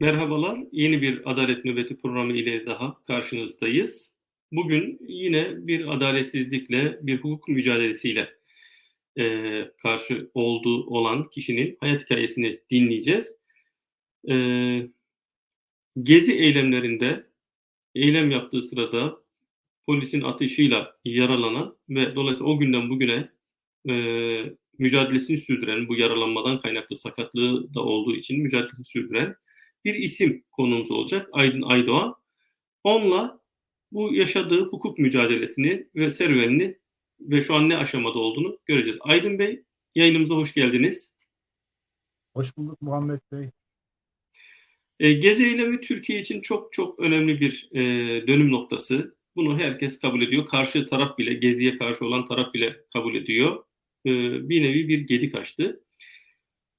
Merhabalar, yeni bir Adalet Nöbeti programı ile daha karşınızdayız. Bugün yine bir adaletsizlikle, bir hukuk mücadelesiyle eee, karşı olduğu olan kişinin hayat hikayesini dinleyeceğiz. Eee, gezi eylemlerinde eylem yaptığı sırada polisin atışıyla yaralanan ve dolayısıyla o günden bugüne eee, mücadelesini sürdüren, bu yaralanmadan kaynaklı sakatlığı da olduğu için mücadelesini sürdüren bir isim konuğumuz olacak. Aydın Aydoğan. Onunla bu yaşadığı hukuk mücadelesini ve serüvenini ve şu an ne aşamada olduğunu göreceğiz. Aydın Bey, yayınımıza hoş geldiniz. Hoş bulduk Muhammed Bey. E, Gezi eylemi Türkiye için çok çok önemli bir e, dönüm noktası. Bunu herkes kabul ediyor. Karşı taraf bile, Gezi'ye karşı olan taraf bile kabul ediyor. E, bir nevi bir gedik açtı.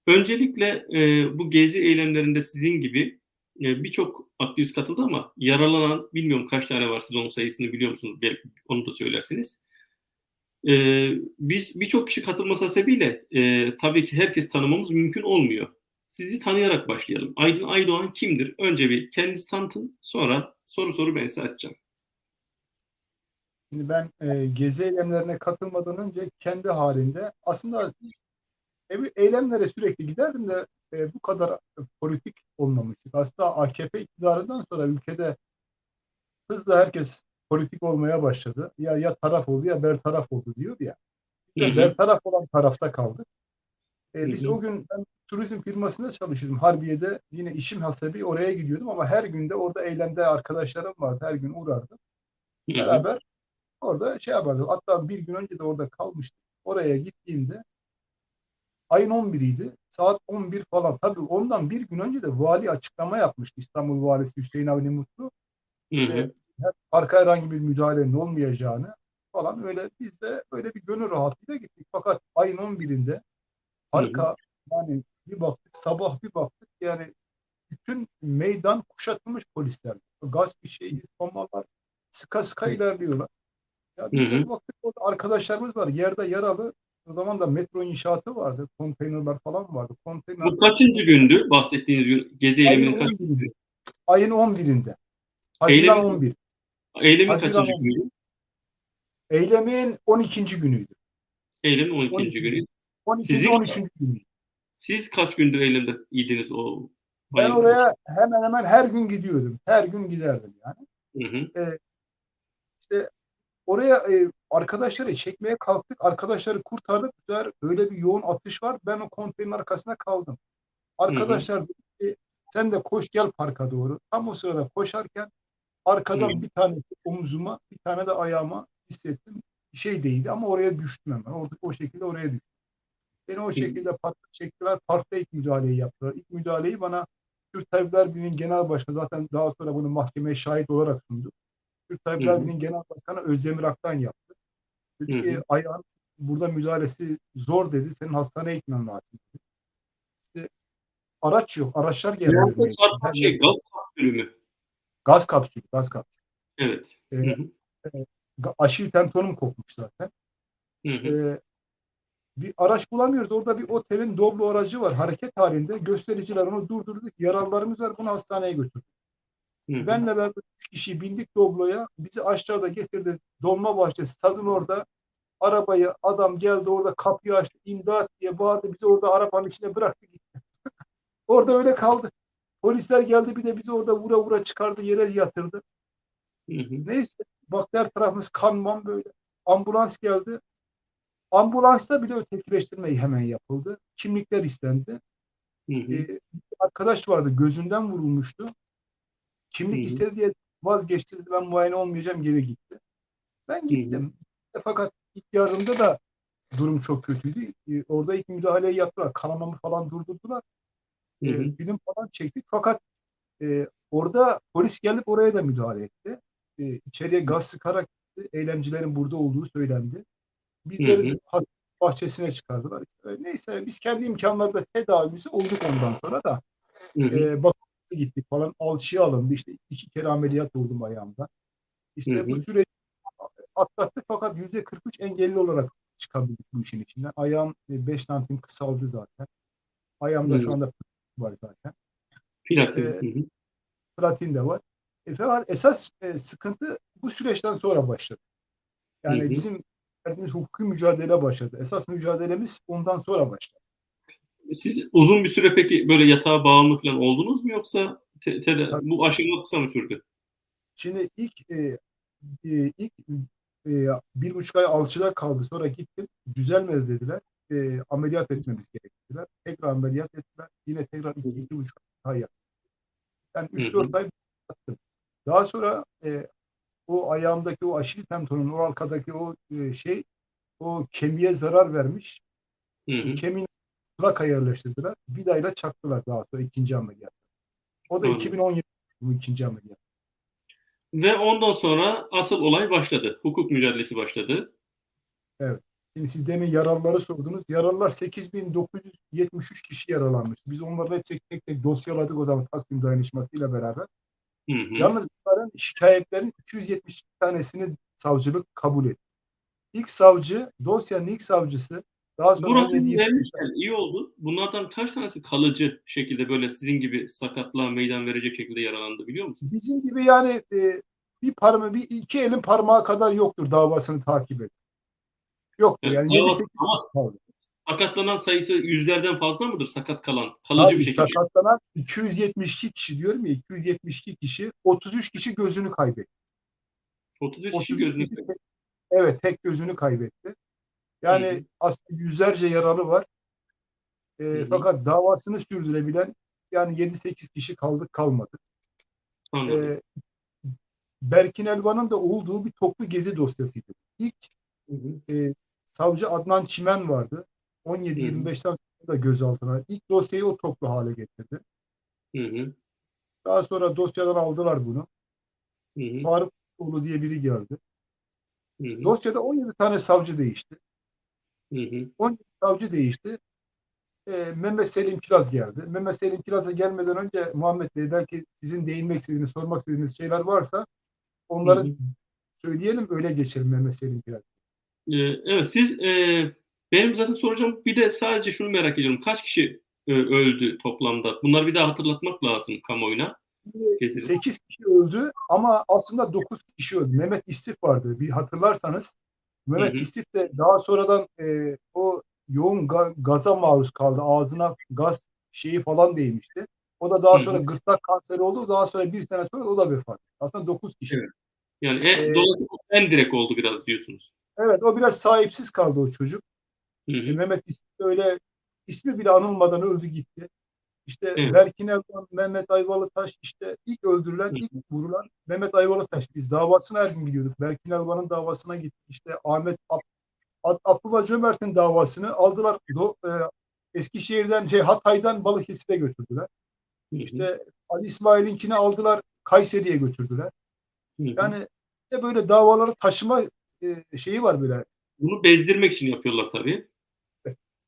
Öncelikle e, bu Gezi eylemlerinde sizin gibi e, birçok aktivist katıldı ama yaralanan bilmiyorum kaç tane var siz onun sayısını biliyor musunuz? Onu da söylersiniz. E, biz birçok kişi katılması sebebiyle e, tabii ki herkes tanımamız mümkün olmuyor. Sizi tanıyarak başlayalım. Aydın Aydoğan kimdir? Önce bir kendinizi tanıtın, sonra soru soru ben size açacağım. Şimdi ben e, gezi eylemlerine katılmadan önce kendi halinde aslında eylemlere sürekli giderdim de e, bu kadar politik olmamıştık. Aslında AKP iktidarından sonra ülkede hızla herkes politik olmaya başladı. Ya ya taraf oldu ya bertaraf oldu diyor ya. Biz Hı hı. bertaraf olan tarafta kaldık. E, biz hı. o gün ben turizm firmasında çalışıyordum. Harbiye'de yine işim hasebi oraya gidiyordum ama her günde orada eylemde arkadaşlarım vardı. Her gün uğrardım. Hı hı. Beraber orada şey yapardık. Hatta bir gün önce de orada kalmıştık. Oraya gittiğimde ayın 11'iydi. Saat 11 falan. Tabii ondan bir gün önce de vali açıklama yapmıştı. İstanbul Valisi Hüseyin Avni Mutlu. Hı hı. Her- parka herhangi bir müdahalenin olmayacağını falan öyle biz de böyle bir gönül rahatlığıyla gittik. Fakat ayın 11'inde parka yani bir baktık sabah bir baktık yani bütün meydan kuşatılmış polisler. Gaz bir şey, bombalar sıka sıka ilerliyorlar. Ya biz Hı de hı. baktık orada arkadaşlarımız var. Yerde yaralı. O zaman da metro inşaatı vardı. Konteynerler falan vardı. Konteyner Bu kaçıncı gündü bahsettiğiniz gün? Gezi eyleminin kaç 11'inde. Ayın 11'inde. Haziran Eylemin- 11. Eylemin Haziran kaçıncı 11. günü? Eylemin 12. günüydü. Eylemin 12. 12. günü. 12. Sizin- 13. günüydü. Siz kaç gündür eylemde iydiniz o Ben oraya hemen hemen her gün gidiyordum. Her gün giderdim yani. Hı hı. İşte oraya e, arkadaşları çekmeye kalktık. Arkadaşları kurtardık. Bu sefer öyle bir yoğun atış var. Ben o konteynerin arkasına kaldım. Arkadaşlar dedi ki, sen de koş gel parka doğru. Tam o sırada koşarken arkadan Hı. bir tane omzuma bir tane de ayağıma hissettim. Şey değildi ama oraya düştüm hemen. Orada o şekilde oraya düştüm. Beni o şekilde parkta çektiler. Parkta ilk müdahaleyi yaptılar. İlk müdahaleyi bana Türk Tabipler Birliği'nin genel başkanı zaten daha sonra bunu mahkemeye şahit olarak sundu. Türk hı. Birliği'nin genel başkanı Özdemir Aktan yaptı. Dedi ki ayağın burada müdahalesi zor dedi. Senin hastaneye gitmen lazım. dedi. İşte araç yok. Araçlar gelmedi. Çarpan şey gaz kapsülü mü? Gaz kapsülü. Gaz kapsülü. Evet. Ee. Ga- Aşil tentonum kopmuş zaten. Hı hı. Ee, bir araç bulamıyoruz. Orada bir otelin Doblo aracı var. Hareket halinde. Göstericiler onu durdurdu. Yaralılarımız var. Bunu hastaneye götürdü. Hı hı. Benle beraber üç kişi bindik Doblo'ya. Bizi aşağıda getirdi. Dolmabahçe stadın orada. Arabayı adam geldi orada kapıyı açtı. imdat diye bağırdı. Bizi orada arabanın içine bıraktı gitti. orada öyle kaldı. Polisler geldi bir de bizi orada vura vura çıkardı. Yere yatırdı. Hı hı. Neyse bak her tarafımız kanman böyle. Ambulans geldi. Ambulansta bile ötekileştirme hemen yapıldı. Kimlikler istendi. Hı hı. Ee, bir arkadaş vardı gözünden vurulmuştu. Kimlik istedi diye vazgeçti. Dedi, ben muayene olmayacağım geri gitti. Ben gittim. Fakat ilk yardımda da durum çok kötüydü. Ee, orada ilk müdahaleyi yaptılar. Kanamamı falan durdurdular. Hı. film falan çektik. Fakat e, orada polis gelip oraya da müdahale etti. E, içeriye gaz sıkarak gitti. eylemcilerin burada olduğu söylendi. Bizleri bahçesine çıkardılar. İşte, neyse biz kendi imkanlarda tedavimizi olduk ondan sonra da. Hı hı. E, bakımına gittik falan. Alçıya alındı. İşte iki kere ameliyat oldum ayağımda. İşte Hı bu hı. süreci atlattık fakat yüzde 43 engelli olarak çıkabildik bu işin içinden. Ayağım 5 santim kısaldı zaten. Ayağımda Hı. şu anda var zaten. Platin. E, Hı hı. platin de var. E, fakat esas e, sıkıntı bu süreçten sonra başladı. Yani Hı hı. bizim verdiğimiz hukuki mücadele başladı. Esas mücadelemiz ondan sonra başladı. Siz uzun bir süre peki böyle yatağa bağımlı falan oldunuz mu yoksa te- Tabii. bu aşama kısa mı sürdü? Şimdi ilk e, e, ilk e, bir buçuk ay alçıda kaldı. Sonra gittim. Düzelmedi dediler. E, ameliyat etmemiz gerektiler. Tekrar ameliyat ettiler. Yine tekrar iki, iki buçuk ay yattım. Yani üç dört ay yattım. Daha sonra e, o ayağımdaki o aşil tendonun o arkadaki o e, şey o kemiğe zarar vermiş. Hı hı. Kemiğin plaka yerleştirdiler. Vidayla çaktılar daha sonra ikinci ameliyat. O da Anladım. 2017 bu ikinci ameliyat. Ve ondan sonra asıl olay başladı. Hukuk mücadelesi başladı. Şimdi siz demin yaralıları sordunuz. Yaralılar 8973 kişi yaralanmış. Biz onları hep tek tek, tek dosyaladık o zaman Taksim dayanışmasıyla beraber. Hı hı. Yalnız bunların şikayetlerin 270 tanesini savcılık kabul etti. İlk savcı, dosyanın ilk savcısı daha sonra Bu rakamı 17 vermişken iyi oldu. Bunlardan kaç tanesi kalıcı şekilde böyle sizin gibi sakatlığa meydan verecek şekilde yaralandı biliyor musunuz? bizim gibi yani e, bir parmağı, bir iki elin parmağı kadar yoktur davasını takip et. Yoktur yani 7-8 davası- kişi ama-. Sakatlanan sayısı yüzlerden fazla mıdır sakat kalan? Kalıcı Tabii bir şekilde. sakatlanan 272 kişi diyorum ya 272 kişi 33 kişi gözünü kaybetti. 33 kişi 33 gözünü tek- evet tek gözünü kaybetti. Yani Hı hı. aslında yüzlerce yaralı var. Ee, hı. fakat davasını sürdürebilen yani 7-8 kişi kaldık kalmadı. anladım. Ee, Berkin Elvan'ın da olduğu bir toplu gezi dosyasıydı. İlk Hı hı. e, savcı Adnan Çimen vardı. 17-25'ten sonra da gözaltına. İlk dosyayı o toplu hale getirdi. Hı hı. Daha sonra dosyadan aldılar bunu. Hı hı. Faruk Oğlu diye biri geldi. Hı hı. Dosyada 17 tane savcı değişti. Hı hı. 17 savcı değişti. Ee, Mehmet Selim Kiraz geldi. Mehmet Selim Kiraz'a gelmeden önce Muhammed Bey belki sizin değinmek istediğiniz, sormak istediğiniz şeyler varsa onları Hı hı. söyleyelim öyle geçelim Mehmet Selim Kiraz. Ee, evet siz e, benim zaten soracağım bir de sadece şunu merak ediyorum. Kaç kişi e, öldü toplamda? Bunları bir daha hatırlatmak lazım kamuoyuna. Kesin. 8 kişi öldü ama aslında 9 kişi öldü. Mehmet İstif vardı. Bir hatırlarsanız Mehmet. İstif de daha sonradan e, o yoğun ga- gaza maruz kaldı. Ağzına gaz şeyi falan değmişti. O da daha sonra gırtlak kanseri oldu. Daha sonra bir sene sonra o da vefat etti. Aslında 9 kişi. Evet. Yani en, Ee, dolayısıyla en direkt oldu biraz diyorsunuz. Evet o biraz sahipsiz kaldı o çocuk. Hı E, hı. Mehmet ismi öyle ismi bile anılmadan öldü gitti. İşte Evet. Berkin Elvan, Mehmet Ayvalıtaş işte ilk öldürülen, ilk vurulan Mehmet Ayvalıtaş. Biz davasına her gün gidiyorduk. Berkin Elvan'ın davasına gittik. İşte Ahmet Ab Ab- Abdullah Cömert'in davasını aldılar. Do e, Eskişehir'den, şey, Hatay'dan Balıkesir'e götürdüler. Hı hı. İşte Ali İsmail'inkini aldılar, Kayseri'ye götürdüler. Hı hı. Yani de böyle davaları taşıma e, şeyi var böyle. Bunu bezdirmek için yapıyorlar tabii.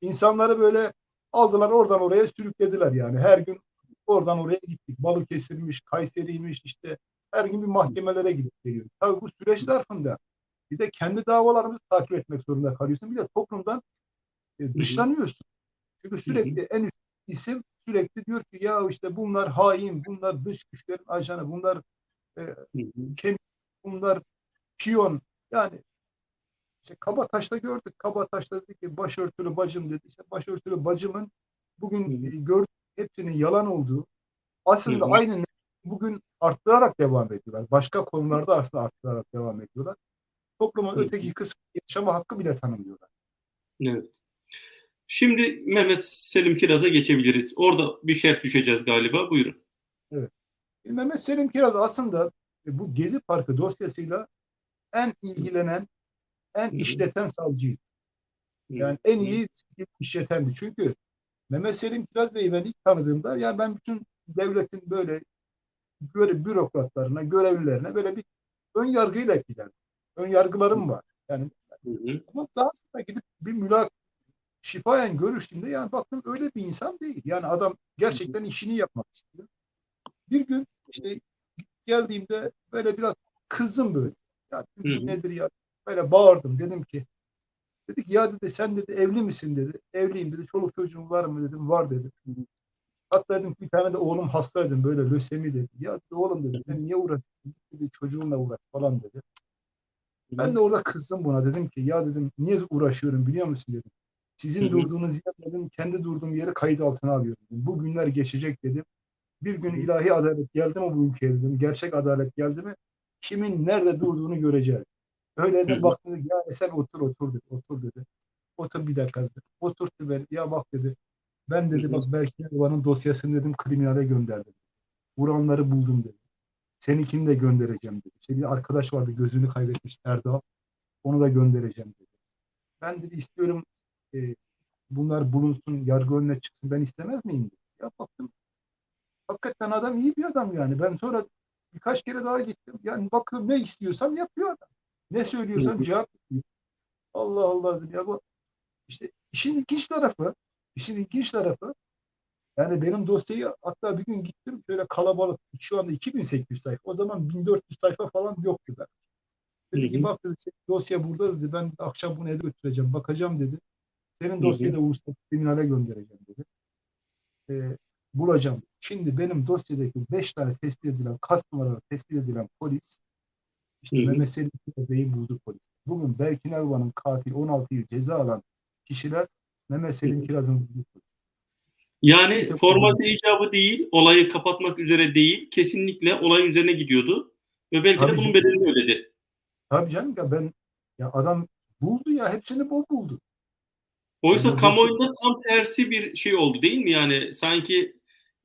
İnsanları böyle aldılar oradan oraya sürüklediler yani. Her gün oradan oraya gittik. Balıkesir'miş, Kayseri'ymiş işte her gün bir mahkemelere gidip geliyoruz. Tabii bu süreç zarfında bir de kendi davalarımızı takip etmek zorunda kalıyorsun. Bir de toplumdan e, dışlanıyorsun. Çünkü sürekli en üst isim sürekli diyor ki ya işte bunlar hain, bunlar dış güçlerin ajanı, bunlar hı. kem, bunlar piyon. Yani işte Kabataş'ta gördük. Kabataş'ta dedi ki başörtülü bacım dedi. İşte başörtülü bacımın bugün Hı e, gördük hepsinin yalan olduğu aslında Hı hı. aynı bugün arttırarak devam ediyorlar. Başka konularda aslında arttırarak devam ediyorlar. Toplumun Hı öteki kısmı yaşama hakkı bile tanımıyorlar. Evet. Şimdi Mehmet Selim Kiraz'a geçebiliriz. Orada bir şerh düşeceğiz galiba. Buyurun. Mehmet Selim Kiraz aslında e, bu Gezi Parkı dosyasıyla en ilgilenen, en Hı hı. işleten savcıydı. Hı Yani en hı. iyi işletendi. Çünkü Mehmet Selim Kiraz Bey'i ben ilk tanıdığımda yani ben bütün devletin böyle göre bürokratlarına, görevlilerine böyle bir ön yargıyla giderdim. Ön yargılarım var. Yani Hı hı. ama daha sonra gidip bir mülak şifayen görüştüğümde yani baktım öyle bir insan değil. Yani adam gerçekten işini yapmak istiyor. Bir gün işte geldiğimde böyle biraz kızdım böyle. Ya Hı hı. nedir ya? Böyle bağırdım. Dedim ki dedi ki ya dedi sen dedi evli misin dedi. Evliyim dedi. Çoluk çocuğun var mı dedim. Var dedi. Hatta dedim bir tane de oğlum hastaydım böyle lösemi dedi. Ya dedi, oğlum dedi sen niye uğraşıyorsun? Dedi, çocuğunla uğraş falan dedi. Ben de orada kızdım buna dedim ki ya dedim niye uğraşıyorum biliyor musun dedim. Sizin durduğunuz yer dedim kendi durduğum yeri kayıt altına alıyorum dedim. Bu günler geçecek dedim. Bir gün ilahi adalet geldi mi bu ülkeye dedim. Gerçek adalet geldi mi kimin nerede durduğunu göreceğiz. Öyle Hı hı. dedim baktım dedi, ya sen otur otur dedi. Otur dedi. Otur bir dakika dedi. Oturttu beni. Ya bak dedi. Ben dedi bak belki Erdoğan'ın dosyasını dedim kriminale gönderdim. Vuranları buldum dedi. Seninkini de göndereceğim dedi. İşte bir arkadaş vardı gözünü kaybetmiş Erdal. Onu da göndereceğim dedi. Ben dedi istiyorum e, bunlar bulunsun, yargı önüne çıksın. Ben istemez miyim dedi. Ya baktım hakikaten adam iyi bir adam yani. Ben sonra birkaç kere daha gittim. Yani bakıyorum ne istiyorsam yapıyor adam. Ne hı. cevap. Allah Allah dedim ya bu işte işin ilginç tarafı işin ilginç tarafı yani benim dosyayı hatta bir gün gittim şöyle kalabalık şu anda 2800 sayfa o zaman 1400 sayfa falan yoktu ben. Dedi ki bak dedi dosya burada dedi ben akşam bunu eve götüreceğim bakacağım dedi. Senin dosyayı da uluslararası kriminale göndereceğim dedi. Ee, bulacağım. Şimdi benim dosyadaki 5 tane tespit edilen kas numaraları tespit edilen polis işte Hı hı. Mehmet Selim buldu polis. Bugün Berkin Elvan'ın katil 16 yıl ceza alan kişiler Mehmet Selim. Kiraz'ın bulduğu polis. Yani Kimse formalite icabı değil, olayı kapatmak üzere değil, kesinlikle olayın üzerine gidiyordu ve belki de Tabii bunun canım. bedelini ödedi. Tabii canım ya ben ya adam buldu ya hepsini bu buldu. Oysa Yani kamuoyunda tam tersi bir şey oldu değil mi? Yani sanki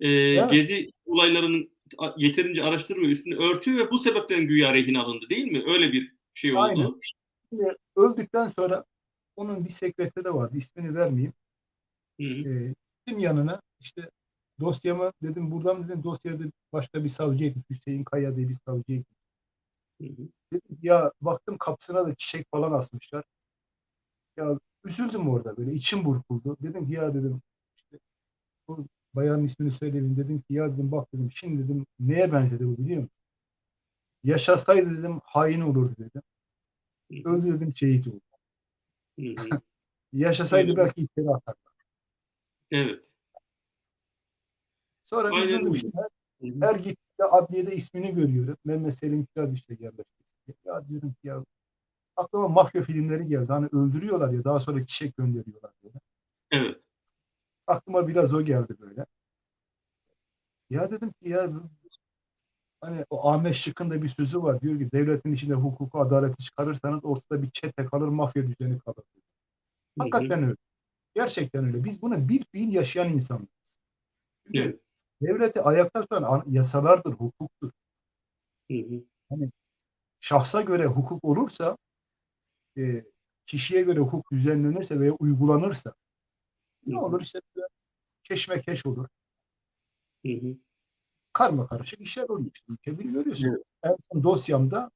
e, Evet. gezi olaylarının yeterince araştırma üstünü örtüyor ve bu sebepten güya rehin alındı değil mi? Öyle bir şey oldu. Aynen. Şimdi öldükten sonra onun bir sekreteri vardı ismini vermeyeyim. Hı hı. Ee, yanına işte dosyamı dedim buradan dedim dosyada başka bir savcı Hüseyin Kaya diye bir savcı Hı hı. Dedim ya baktım kapısına da çiçek falan asmışlar. Ya üzüldüm orada böyle içim burkuldu. Dedim ki ya dedim işte bu bayanın ismini söyleyeyim dedim ki ya dedim bak dedim şimdi dedim neye benzedi bu biliyor musun? Yaşasaydı dedim hain olurdu dedim. Öldü dedim şehit oldu. Yaşasaydı Evet. belki içeri atardı. Evet. Sonra üzüldüm öyle. işte. Her, gittiğimde adliyede ismini görüyorum. Mehmet Selim Kiraz işte yerleşti. Ya dedim ki ya aklıma mafya filmleri geldi. Hani öldürüyorlar ya daha sonra çiçek gönderiyorlar böyle. Evet. Aklıma biraz o geldi böyle. Ya dedim ki ya hani o Ahmet Şık'ın da bir sözü var. Diyor ki devletin içinde hukuku, adaleti çıkarırsanız ortada bir çete kalır, mafya düzeni kalır. Hı. Hakikaten öyle. Gerçekten öyle. Biz bunu bir fiil yaşayan insanlarız. Çünkü Evet. devleti ayakta tutan an- yasalardır, hukuktur. Hı hı. Şahsa göre hukuk olursa, e, kişiye göre hukuk düzenlenirse veya uygulanırsa ne olur işte keşmekeş olur. Hı hı. Karma karışık işler oluyor. İşte ülke bir görüyorsun. Evet. En son dosyamda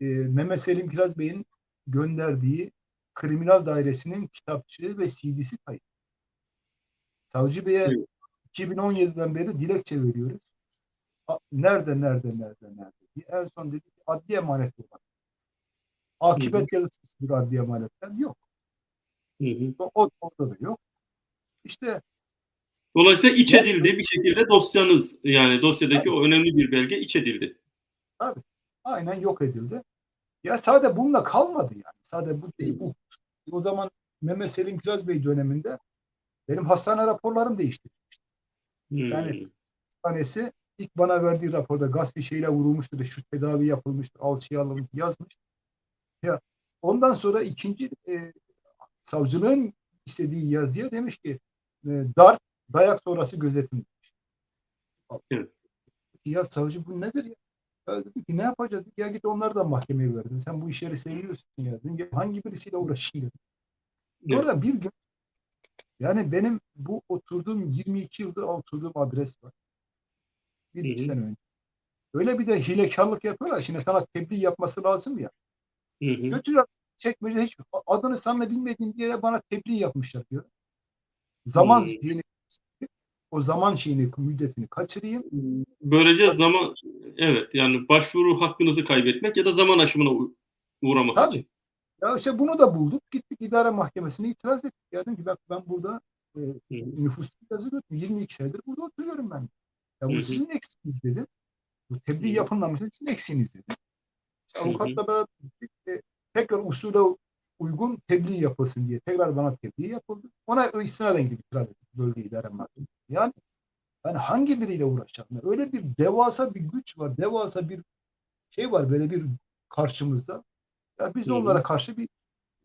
e, Mehmet Selim Kiraz Bey'in gönderdiği kriminal dairesinin kitapçığı ve CD'si kayıt. Savcı Bey'e Evet. 2017'den beri dilekçe veriyoruz. A- Nerede, nerede, nerede, nerede diye. En son dedi ki adli emanet olan. Akibet yazısı bir adli emanetten yok. Hı hı. O- orada da yok. İşte Dolayısıyla iç edildi bir şekilde dosyanız yani dosyadaki o önemli bir belge iç edildi. aynen yok edildi. Ya sade bununla kalmadı yani. Sade bu değil bu. O zaman Mehmet Selim Kiraz Bey döneminde benim hastane raporlarım değişti. Hmm. Yani tanesi ilk bana verdiği raporda gaz fişeğiyle vurulmuştur, şu tedavi yapılmıştır, alçıya alınmış yazmış. Ya ondan sonra ikinci e, savcılığın istediği yazıya demiş ki e, darp, dayak sonrası gözetim. Evet. Ya savcı bu nedir ya? Ya dedim ki ne yapacağız? Ya git onları da mahkemeye verdin. Sen bu işleri seviyorsun ya. Dedim, ya hangi birisiyle uğraşayım dedim. Sonra bir gün yani benim bu oturduğum 22 yıldır oturduğum adres var. Bir iki sene önce. Öyle bir de hilekarlık yapıyorlar. Şimdi sana tebliğ yapması lazım ya. Hı çekmece hiç adını sanma bilmediğim bir yere bana tebliğ yapmışlar diyor. Zaman Hmm. şeyini o zaman şeyini müddetini kaçırayım. Böylece zaman evet yani başvuru hakkınızı kaybetmek ya da zaman aşımına uğraması Tabii. için. Ya işte bunu da bulduk. Gittik idare mahkemesine itiraz ettik. Ya dedim ki bak ben burada e, nüfus yazı 22 senedir burada oturuyorum ben. Ya bu sizin eksiğiniz dedim. Bu tebliğ yapılmamışsa sizin eksiğiniz dedim. İşte avukatla beraber. E, tekrar usule uygun tebliğ yapılsın diye tekrar bana tebliğ yapıldı. Ona istinaden gidip itiraz ettik bölge idare mahkemesi. Yani ben hangi biriyle uğraşacağım? Yani öyle bir devasa bir güç var, devasa bir şey var böyle bir karşımızda. Ya biz Hı hı. onlara karşı bir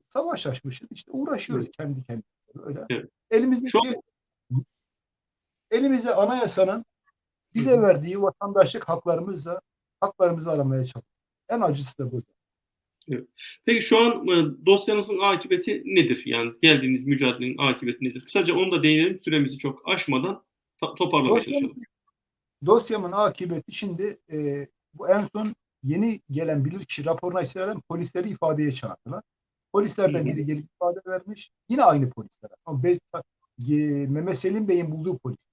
savaş açmışız. İşte uğraşıyoruz kendi kendimize öyle. Evet. Elimizdeki Şu elimize anayasanın bize Hı hı. verdiği vatandaşlık haklarımızla haklarımızı aramaya çalışıyoruz. En acısı da bu. Peki şu an e, dosyanızın akıbeti nedir? Yani geldiğiniz mücadelenin akıbeti nedir? Kısaca onu da değinelim süremizi çok aşmadan toparlamaya Dosyamın, çalışalım. dosyamın akıbeti şimdi e, bu en son yeni gelen bilirkişi raporuna istinaden polisleri ifadeye çağırdılar. Polislerden biri gelip ifade vermiş. Yine aynı polisler. Ama Be- Mehmet Selim Bey'in bulduğu polis.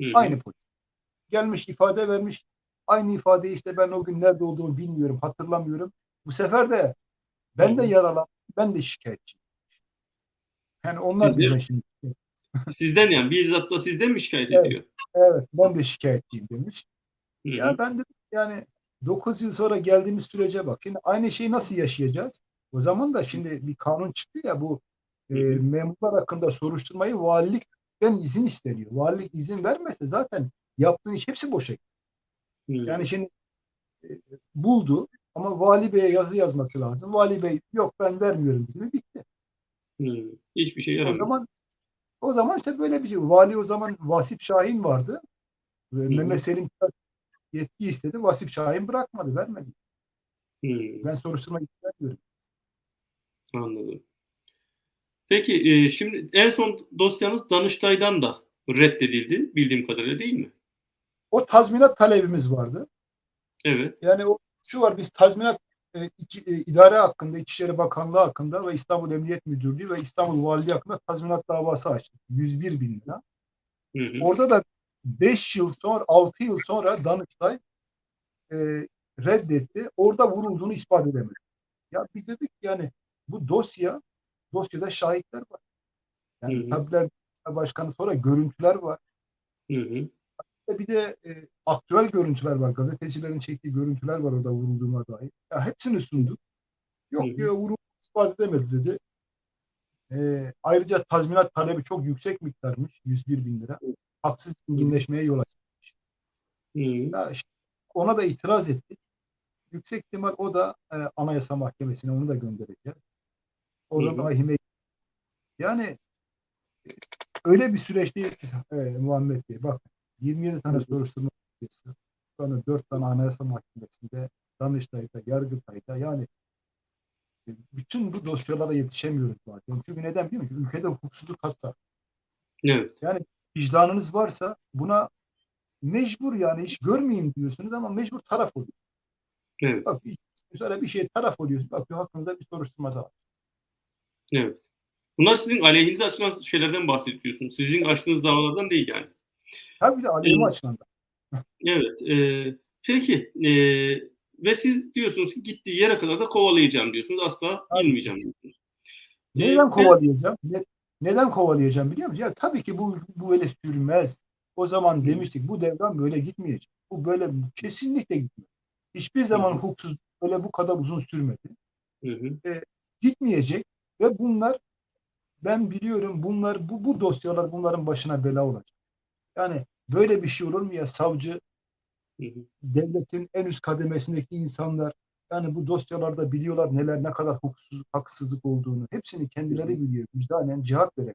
Hı hı. Aynı polis. Gelmiş ifade vermiş. Aynı ifadeyi işte ben o gün nerede olduğumu bilmiyorum, hatırlamıyorum. Bu sefer de ben de Hı hı. yaralan, ben de şikayetçiyim. Yani onlar Siz de- bizden şimdi. Sizden yani bizzat da sizden mi şikayet Evet. ediyor? Evet, ben de şikayetçiyim demiş. Hı hı. Ya ben de yani 9 yıl sonra geldiğimiz sürece bak. Şimdi aynı şeyi nasıl yaşayacağız? O zaman da şimdi bir kanun çıktı ya bu e, memurlar hakkında soruşturmayı valilikten izin isteniyor. Valilik izin vermezse zaten yaptığın iş hepsi boşa gidiyor. Yani şimdi e, buldu ama vali beye yazı yazması lazım. Vali bey yok ben vermiyorum dedi mi bitti. Hı. Hiçbir şey O yaramıyor. zaman o zaman işte böyle bir şey. Vali o zaman Vasip Şahin vardı. Ve. Mehmet Selim yetki istedi. Vasip Şahin bırakmadı, vermedi. Hı. Ben soruşturma istemiyorum. Anladım. Peki e, şimdi en son dosyanız Danıştay'dan da reddedildi bildiğim kadarıyla değil mi? O tazminat talebimiz vardı. Evet. Yani o şu var biz tazminat e, iki, e, idare hakkında, İçişleri Bakanlığı hakkında ve İstanbul Emniyet Müdürlüğü ve İstanbul Valiliği hakkında tazminat davası açtık. 101 bin lira. Hı hı. Orada da 5 yıl sonra, 6 yıl sonra Danıştay e, reddetti. Orada vurulduğunu ispat edemedi. Ya biz dedik yani bu dosya, dosyada şahitler var. Yani Hı hı. tabipler başkanı sonra görüntüler var. Hı hı. Bir de e, aktüel görüntüler var. Gazetecilerin çektiği görüntüler var orada vurulduğuma dair. Ya hepsini sunduk. Yok Hı hı. diyor vurulduğunu ispat edemedi dedi. E, ayrıca tazminat talebi çok yüksek miktarmış. 101 bin lira. Haksız zenginleşmeye yol açmış. Ya işte ona da itiraz ettik. Yüksek ihtimal o da e, Anayasa Mahkemesi'ne onu da göndereceğiz. O Hı hı. da ahime yani e, öyle bir süreçteyiz ki e, Muhammed Bey. Bak 27 tane soruşturma Şu anda 4 tane Anayasa Mahkemesi'nde, Danıştay'da, Yargıtay'da yani e, bütün bu dosyalara yetişemiyoruz bazen. Çünkü neden biliyor musun? Ülkede hukuksuzluk hasta. Evet. Yani vicdanınız varsa buna mecbur yani hiç görmeyeyim diyorsunuz ama mecbur taraf oluyor. Evet. Bak sonra bir şey taraf oluyorsun. Bak hakkınızda bir soruşturma daha var. Evet. Bunlar sizin aleyhinize açılan şeylerden bahsediyorsunuz. Sizin açtığınız davalardan değil yani. Tabii de alemi Evet. açılan da. Evet. E, peki e, ve siz diyorsunuz ki gittiği yere kadar da kovalayacağım diyorsunuz. Asla inmeyeceğim diyorsunuz. E, Neden kovalayacağım? Ne- neden kovalayacağım biliyor musun? Ya tabii ki bu bu böyle sürmez. O zaman demiştik bu devran böyle gitmeyecek. Bu böyle kesinlikle gitmiyor. Hiçbir zaman hı. hukuksuz öyle bu kadar uzun sürmedi. Hı hı. Gitmeyecek ve bunlar ben biliyorum bunlar bu bu dosyalar bunların başına bela olacak. Yani böyle bir şey olur mu ya savcı Hı hı. devletin en üst kademesindeki insanlar yani bu dosyalarda biliyorlar neler ne kadar hukuksuzluk, haksızlık olduğunu. Hepsini kendileri biliyor. Vicdanen cevap veremiyor.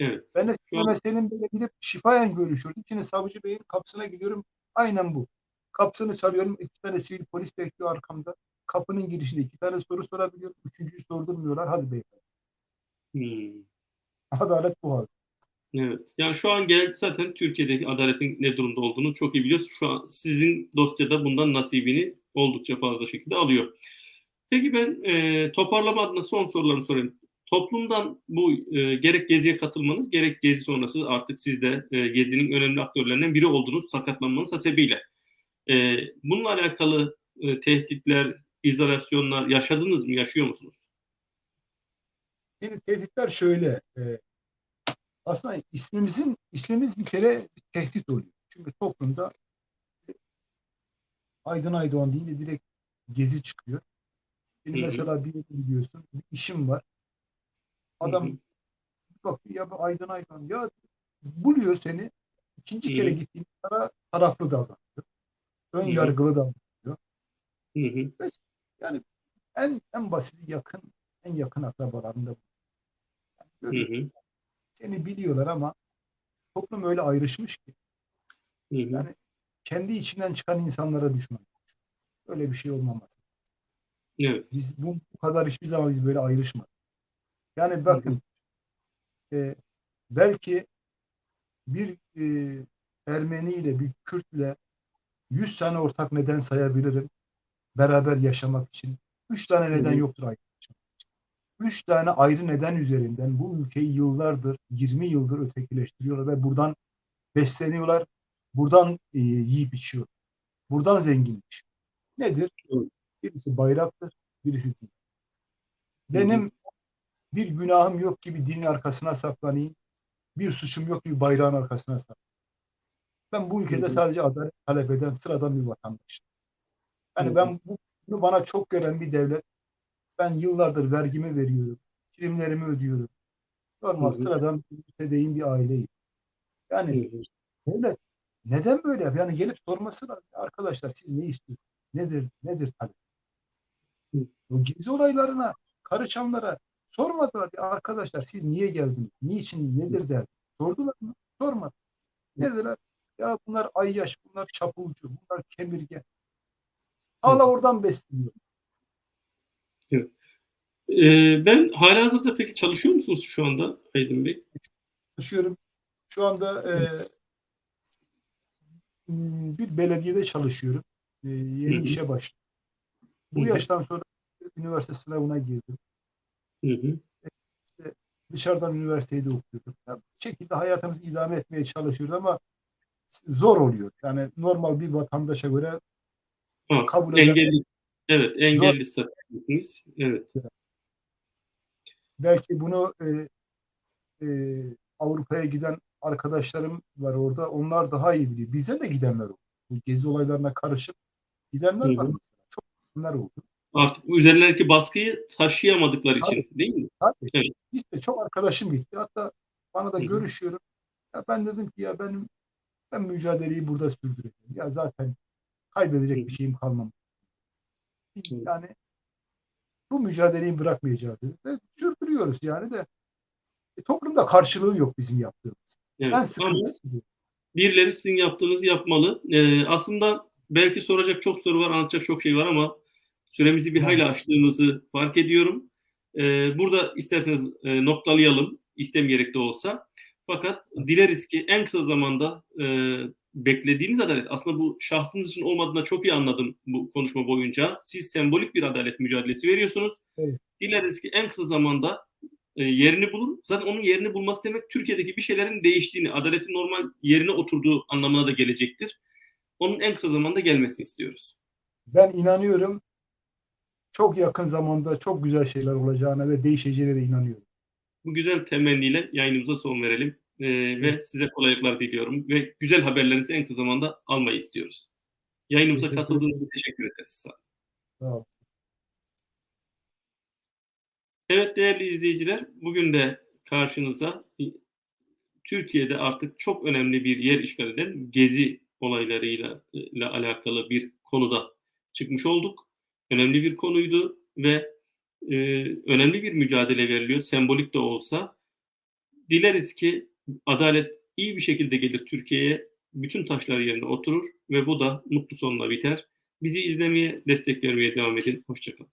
Evet. Ben de Selim Bey'le gidip şifayen görüşürdüm. Şimdi savcı beyin kapısına gidiyorum. Aynen bu. Kapısını çalıyorum. iki tane sivil polis bekliyor arkamda. Kapının girişinde iki tane soru sorabiliyorum. Üçüncüyü sordurmuyorlar. Hadi beyefendi. Hmm. Adalet bu hal. Evet. Yani şu an gel zaten Türkiye'deki adaletin ne durumda olduğunu çok iyi biliyoruz. Şu an sizin dosyada bundan nasibini oldukça fazla şekilde alıyor. Peki ben e, toparlama adına son sorularımı sorayım. Toplumdan bu e, gerek geziye katılmanız gerek gezi sonrası artık siz de e, gezinin önemli aktörlerinden biri oldunuz sakatlanmanız hasebiyle. E, bununla alakalı e, tehditler, izolasyonlar yaşadınız mı, yaşıyor musunuz? Şimdi tehditler şöyle. e, aslında ismimizin ismimiz bir kere bir tehdit oluyor. Çünkü toplumda Aydın Aydoğan deyince direkt gezi çıkıyor. Şimdi mesela bir yere gidiyorsun, bir işim var. Adam Hı hı. bakıyor ya bu Aydın Aydoğan ya buluyor seni. İkinci Hı kere hı. gittiğinde sana taraflı davranıyor. Ön Hı hı. yargılı davranıyor. Hı. Yani en en basit yakın en yakın akrabalarında yani görüyorsun. Seni biliyorlar ama toplum öyle ayrışmış ki Hı hı. yani kendi içinden çıkan insanlara düşman. Öyle bir şey olmamalı. Evet. Biz bu, bu kadar hiçbir zaman biz böyle ayrışmadık. Yani Hı hı. bakın e, belki bir e, Ermeni ile bir Kürtle 100 tane ortak neden sayabilirim beraber yaşamak için. 3 tane neden hı. yoktur ayrı. 3 tane ayrı neden üzerinden bu ülkeyi yıllardır, 20 yıldır ötekileştiriyorlar ve buradan besleniyorlar. Buradan e, yiyip içiyor. Buradan zenginleşiyor. Nedir? Birisi bayraktır, birisi din. Benim bir günahım yok gibi dinin arkasına saklanayım. Bir suçum yok gibi bayrağın arkasına saklanayım. Ben bu ülkede sadece adalet talep eden sıradan bir vatandaşım. Yani ben bu, bunu bana çok gören bir devlet. Ben yıllardır vergimi veriyorum. Primlerimi ödüyorum. Normal hı. sıradan bir mütedeyyin bir aileyim. Yani hı. devlet neden böyle yapıyor? Yani gelip sorması lazım. Arkadaşlar siz ne istiyorsunuz? Nedir, nedir talep? O gezi olaylarına karışanlara sormadılar. Ya arkadaşlar siz niye geldiniz? Niçin? Nedir derdi? Sordular mı? Sormadı. Ne dediler? Ya bunlar ayyaş, bunlar çapulcu, bunlar kemirge. Hala oradan besleniyor. Evet. Eee, ben hâlihazırda peki çalışıyor musunuz şu anda Aydın Bey? Çalışıyorum. Şu anda e, m, bir belediyede çalışıyorum. E, Hı yeni hı. işe başladım. Hı Bu hı. yaştan sonra üniversite sınavına girdim. Hı hı. İşte dışarıdan üniversitede okuyorum. Ya, bir şekilde hayatımızı idame etmeye çalışıyoruz ama zor oluyor. Yani normal bir vatandaşa göre Ha, kabul engelli Evet, engelli statüsündesiniz. Evet. Belki bunu e, e, Avrupa'ya giden arkadaşlarım var orada. Onlar daha iyi biliyor. Bize de gidenler oldu. Bu gezi olaylarına karışıp gidenler var hı. mesela. Çok gidenler oldu. Artık üzerlerindeki baskıyı taşıyamadıkları Tabii, için, değil mi? tabii. Evet. Gitti. Çok arkadaşım gitti. Hatta bana da Hı hı. görüşüyorum. Ya ben dedim ki ya benim ben mücadeleyi burada sürdüreceğim. Ya zaten kaybedecek hı. bir şeyim kalmamış. Yani bu mücadeleyi bırakmayacağız dedim. Ve sürdürüyoruz yani de. E, toplumda karşılığı yok bizim yaptığımız. Evet. En Ama sıkıntısı bu. birileri sizin yaptığınızı yapmalı. Eee, aslında belki soracak çok soru var, anlatacak çok şey var ama süremizi bir hayli aştığımızı fark ediyorum. Eee, burada isterseniz, eee, noktalayalım, istemeyerek de olsa. Fakat dileriz ki en kısa zamanda, eee, beklediğiniz adalet aslında bu şahsınız için olmadığını da çok iyi anladım bu konuşma boyunca. Siz sembolik bir adalet mücadelesi veriyorsunuz. Evet. Dileriz ki en kısa zamanda, eee, yerini bulur. Zaten onun yerini bulması demek Türkiye'deki bir şeylerin değiştiğini, adaletin normal yerine oturduğu anlamına da gelecektir. Onun en kısa zamanda gelmesini istiyoruz. Ben inanıyorum çok yakın zamanda çok güzel şeyler olacağına ve değişeceğine de inanıyorum. Bu güzel temenniyle yayınımıza son verelim, eee, ve size kolaylıklar diliyorum ve güzel haberlerinizi en kısa zamanda almayı istiyoruz. Yayınımıza Teşekkür katıldığınız için teşekkür ederiz. Sağ olun. Sağ olun. Evet değerli izleyiciler, bugün de karşınıza Türkiye'de artık çok önemli bir yer işgal eden gezi olaylarıyla ile alakalı bir konuda çıkmış olduk. Önemli bir konuydu ve, eee, önemli bir mücadele veriliyor, sembolik de olsa. Dileriz ki adalet iyi bir şekilde gelir Türkiye'ye, bütün taşlar yerine oturur ve bu da mutlu sonla biter. Bizi izlemeye, destek vermeye devam edin. Hoşça kalın.